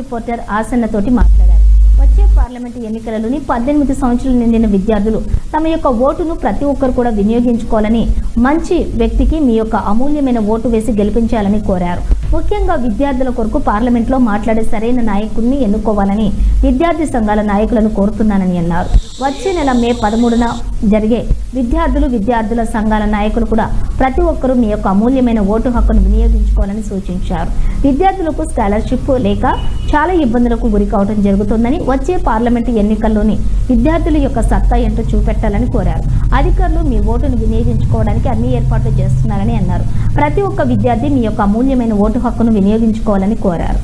Reporter ఆసన్నతోటి మాట్లాడారు. వచ్చే parliament ఎన్నికలలోని పద్దెనిమిది సంవత్సరాలు నిండిన విద్యార్థులు తమ యొక్క ఓటును ప్రతి ఒక్కరు కూడా వినియోగించుకోవాలని మంచి వ్యక్తికి మీ యొక్క అమూల్యమైన ఓటు వేసి గెలిపించాలని కోరారు. ముఖ్యంగా విద్యార్థుల కొరకు పార్లమెంట్లో మాట్లాడే సరైన నాయకుడిని ఎన్నుకోవాలని విద్యార్థి సంఘాల నాయకులను కోరుతున్నానని అన్నారు. వచ్చే నెల మే పదమూడున జరిగే విద్యార్థులు విద్యార్థుల సంఘాల నాయకులు కూడా ప్రతి ఒక్కరూ మీ యొక్క అమూల్యమైన ఓటు హక్కును వినియోగించుకోవాలని సూచించారు. విద్యార్థులకు స్కాలర్షిప్ లేక చాలా ఇబ్బందులకు గురి కావడం జరుగుతుందని వచ్చే పార్లమెంటు ఎన్నికల్లోని విద్యార్థుల యొక్క సత్తా ఏంటో చూపెట్టాలని కోరారు. అధికారులు మీ ఓటును వినియోగించుకోవడానికి అన్ని ఏర్పాట్లు చేస్తున్నారని అన్నారు. ప్రతి ఒక్క విద్యార్థి మీ యొక్క అమూల్యమైన ఓటు హక్కును వినియోగించుకోవాలని కోరారు.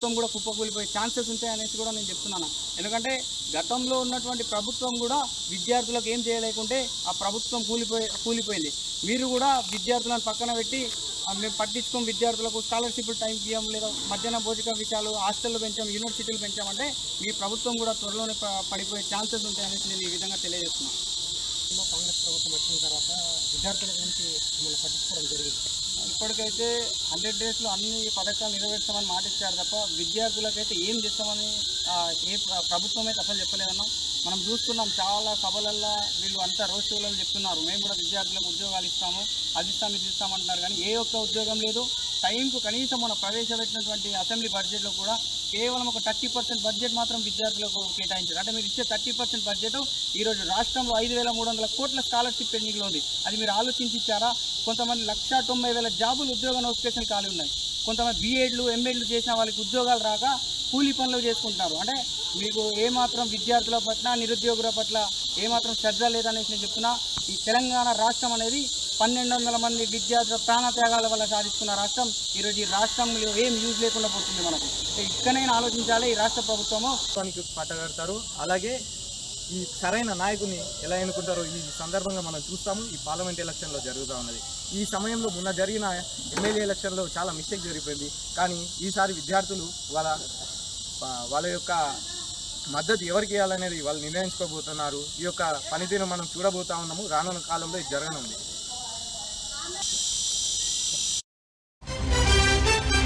ప్రభుత్వం కూడా కుప్పకూలిపోయే ఛాన్సెస్ ఉంటాయనేసి కూడా నేను చెప్తున్నాను. ఎందుకంటే గతంలో ఉన్నటువంటి ప్రభుత్వం కూడా విద్యార్థులకు ఏం చేయలేకుంటే ఆ ప్రభుత్వం కూలిపోయి కూలిపోయింది. మీరు కూడా విద్యార్థులను పక్కన పెట్టి మేము పట్టించుకోం విద్యార్థులకు స్కాలర్షిప్ టైం ఇవ్వం లేదా మధ్యాహ్న భోజక విషయాలు హాస్టల్లో పెంచాం యూనివర్సిటీలు పెంచామంటే మీ ప్రభుత్వం కూడా త్వరలోనే పడిపోయే ఛాన్సెస్ ఉంటాయనేసి నేను ఈ విధంగా తెలియజేస్తున్నాను. కాంగ్రెస్ ప్రభుత్వం వచ్చిన తర్వాత విద్యార్థుల గురించి మిమ్మల్ని పట్టించుకోవడం జరిగింది. ఇప్పటికైతే హండ్రెడ్ డేస్లో అన్ని పథకాలు నెరవేర్చామని మాట ఇచ్చారు తప్ప విద్యార్థులకైతే ఏం చేస్తామని ఏ ప్రభుత్వం అయితే అసలు చెప్పలేదన్నాం. మనం చూస్తున్నాం చాలా సభలల్లో వీళ్ళు అంతా రోజు షోలలో చెప్తున్నారు. మేము కూడా విద్యార్థులకు ఉద్యోగాలు ఇస్తాము అది ఇస్తాం ఇది ఇస్తామంటున్నారు కానీ ఏ ఒక్క ఉద్యోగం లేదు. టైంకు కనీసం మన ప్రవేశపెట్టినటువంటి అసెంబ్లీ బడ్జెట్లో కూడా కేవలం ఒక థర్టీ పర్సెంట్ బడ్జెట్ మాత్రం విద్యార్థులకు కేటాయించారు. అంటే మీరు ఇచ్చే థర్టీ పర్సెంట్ బడ్జెట్ ఈరోజు రాష్ట్రంలో ఐదు వేల మూడు వందల కోట్ల స్కాలర్షిప్ పెండింగ్లో ఉంది అది మీరు ఆలోచించి ఇచ్చారా కొంతమంది లక్ష తొంభై వేల జాబులు ఉద్యోగ నోటిఫికేషన్ ఖాళీ ఉన్నాయి. కొంతమంది బీఎడ్లు ఎంఎడ్లు చేసిన వాళ్ళకి ఉద్యోగాలు రాక కూలీ పనులు చేసుకుంటున్నారు. అంటే మీకు ఏమాత్రం విద్యార్థుల పట్ల నిరుద్యోగుల పట్ల ఏమాత్రం శ్రద్ధ లేదనేసి నేను చెప్తున్నా. ఈ తెలంగాణ రాష్ట్రం అనేది పన్నెండు వందల మంది విద్యార్థుల ప్రాణత్యాగాల వల్ల సాధిస్తున్న రాష్ట్రం ఈరోజు ఈ రాష్ట్రంలో ఏం యూజ్ లేకుండా పోతుంది మనకు? ఇక్కడైనా ఆలోచించాలి ఈ రాష్ట్ర ప్రభుత్వము. ప్రభుత్వానికి పట్టగడతారు అలాగే ఈ సరైన నాయకుని ఎలా ఎన్నుకుంటారో ఈ సందర్భంగా మనం చూస్తాము. ఈ పార్లమెంట్ ఎలక్షన్లో జరుగుతూ ఉన్నది. ఈ సమయంలో మొన్న జరిగిన ఎమ్మెల్యే ఎలక్షన్లో చాలా మిస్టేక్ జరిగిపోయింది. కానీ ఈసారి విద్యార్థులు వాళ్ళ వాళ్ళ యొక్క మద్దతు ఎవరికి ఇవ్వాలనేది వాళ్ళు నిర్ణయించుకోబోతున్నారు. ఈ యొక్క పనితీరు మనం చూడబోతా ఉన్నాము. రానున్న కాలంలో ఇది జరగనుంది. Thank you.